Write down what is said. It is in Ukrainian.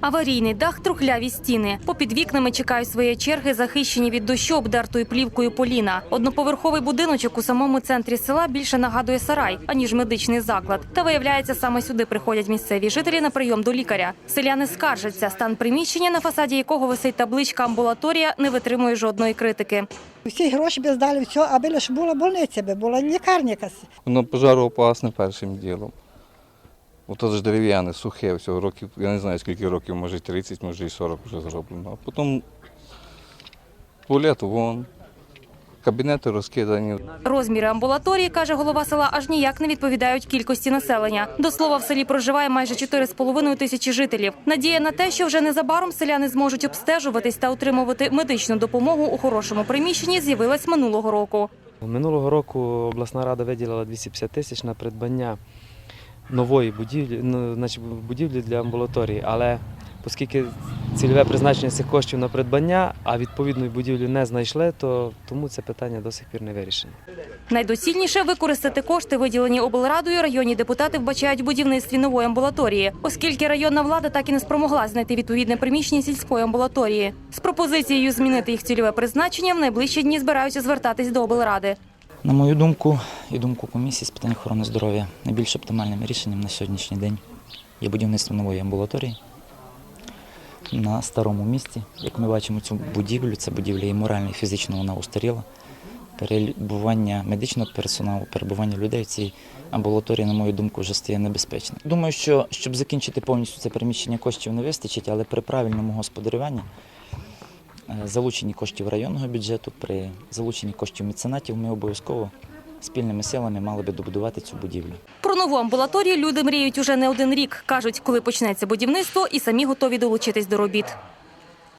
Аварійний дах, трухляві стіни. Попід вікнами чекають своєї черги, захищені від дощу обдертою плівкою поліна. Одноповерховий будиночок у самому центрі села більше нагадує сарай, аніж медичний заклад. Та виявляється, саме сюди приходять місцеві жителі на прийом до лікаря. Селяни скаржаться, стан приміщення, на фасаді якого висить табличка амбулаторія, не витримує жодної критики. Всі гроші би здали, все, аби лише була больниця, би була лікарня якась. Воно пожароопасне першим ділом. Ото ж дерев'яне, сухе, всього років, я не знаю скільки років, може 30, може і 40 вже зроблено. А потім туалет вон, кабінети розкидані. Розміри амбулаторії, каже голова села, аж ніяк не відповідають кількості населення. До слова, в селі проживає майже 4,5 тисячі жителів. Надія на те, що вже незабаром селяни зможуть обстежуватись та отримувати медичну допомогу у хорошому приміщенні, з'явилась минулого року. Минулого року обласна рада виділила 250 тисяч на придбання нової будівлі, ну, значить, будівлі для амбулаторії. Але оскільки цільове призначення цих коштів на придбання, а відповідної будівлі не знайшли, то тому це питання до сих пір не вирішено. Найдоцільніше використати кошти, виділені облрадою. Районні депутати вбачають в будівництві нової амбулаторії, оскільки районна влада так і не спромогла знайти відповідне приміщення сільської амбулаторії. З пропозицією змінити їх цільове призначення в найближчі дні збираються звертатись до облради. На мою думку і думку комісії з питань охорони здоров'я, найбільш оптимальним рішенням на сьогоднішній день є будівництво нової амбулаторії на старому місці. Як ми бачимо цю будівлю, це будівля і морально, і фізично вона устаріла. Перебування медичного персоналу, перебування людей в цій амбулаторії, на мою думку, вже стає небезпечним. Думаю, що щоб закінчити повністю це переміщення коштів не вистачить, але при правильному господарюванні залученні коштів районного бюджету, при залученні коштів меценатів ми обов'язково спільними силами мали би добудувати цю будівлю. Про нову амбулаторію люди мріють уже не один рік. кажуть, коли почнеться будівництво, і самі готові долучитись до робіт.